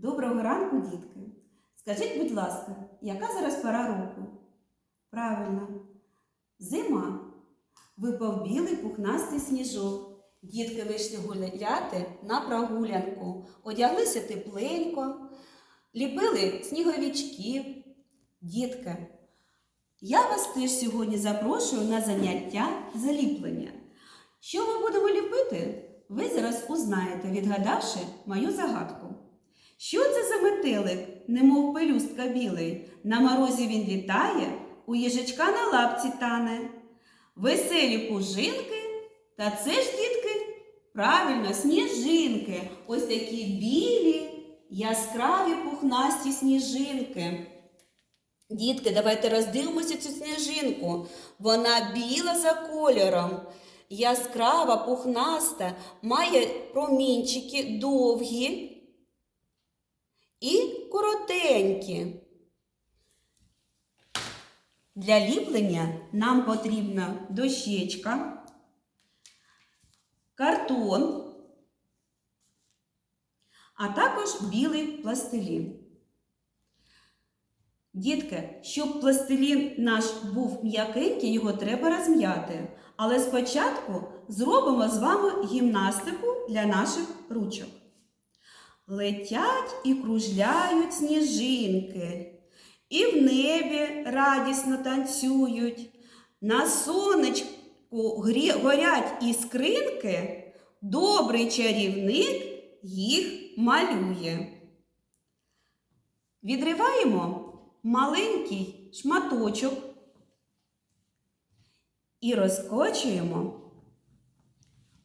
Доброго ранку, дітки. Скажіть, будь ласка, яка зараз пора року? Правильно, зима. Випав білий пухнастий сніжок. Дітки вийшли гуляти на прогулянку, одяглися тепленько, ліпили сніговичків. Дітки, я вас теж сьогодні запрошую на заняття заліплення. Що ми будемо ліпити? Ви зараз узнаєте, відгадавши мою загадку. Що це за метелик, немов пелюстка білий? На морозі він літає, у їжачка на лапці тане. Веселі пужинки, та це ж, дітки, правильно, сніжинки. Ось такі білі, яскраві пухнасті сніжинки. Дітки, давайте роздивимося цю сніжинку. Вона біла за кольором, яскрава, пухнаста, має промінчики довгі і коротенькі. Для ліплення нам потрібна дощечка, картон, а також білий пластилін. Дітки, щоб пластилін наш був м'якенький, його треба розм'яти. Але спочатку зробимо з вами гімнастику для наших ручок. Летять і кружляють сніжинки, і в небі радісно танцюють. На сонечку горять іскринки, добрий чарівник їх малює. Відриваємо маленький шматочок і розкочуємо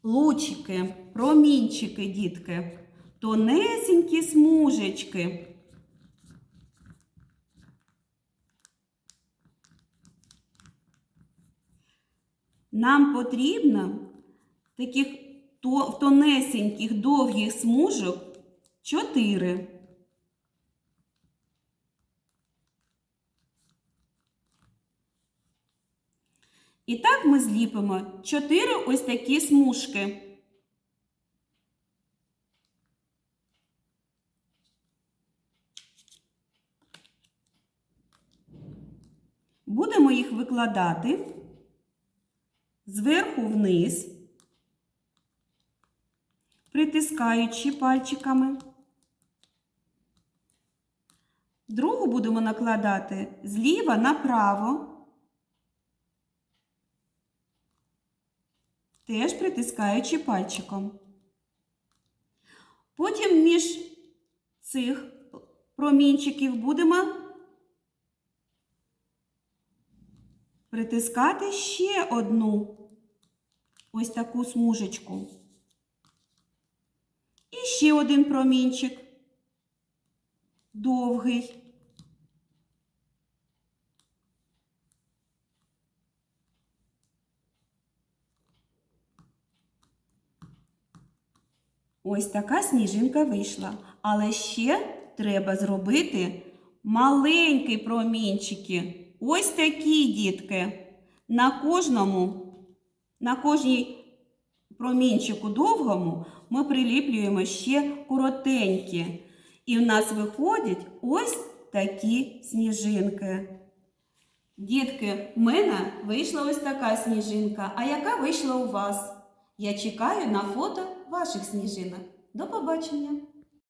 лучики, промінчики, дітки, тонесенькі смужечки. Нам потрібно таких тонесеньких довгих смужок чотири. І так ми зліпимо чотири ось такі смужки. Будемо їх викладати зверху вниз, притискаючи пальчиками. Другу будемо накладати зліва направо. теж притискаючи пальчиком. Потім між цих промінчиків будемо притискати ще одну ось таку смужечку. І ще один промінчик довгий. Ось така сніжинка вийшла. Але ще треба зробити маленькі промінчики. Ось такі дітки. На кожному, на кожній промінчику довгому ми приліплюємо ще коротенькі. І в нас виходять ось такі сніжинки. Дітки, в мене вийшла ось така сніжинка. А яка вийшла у вас? Я чекаю на фото ваших сніжинок. До побачення!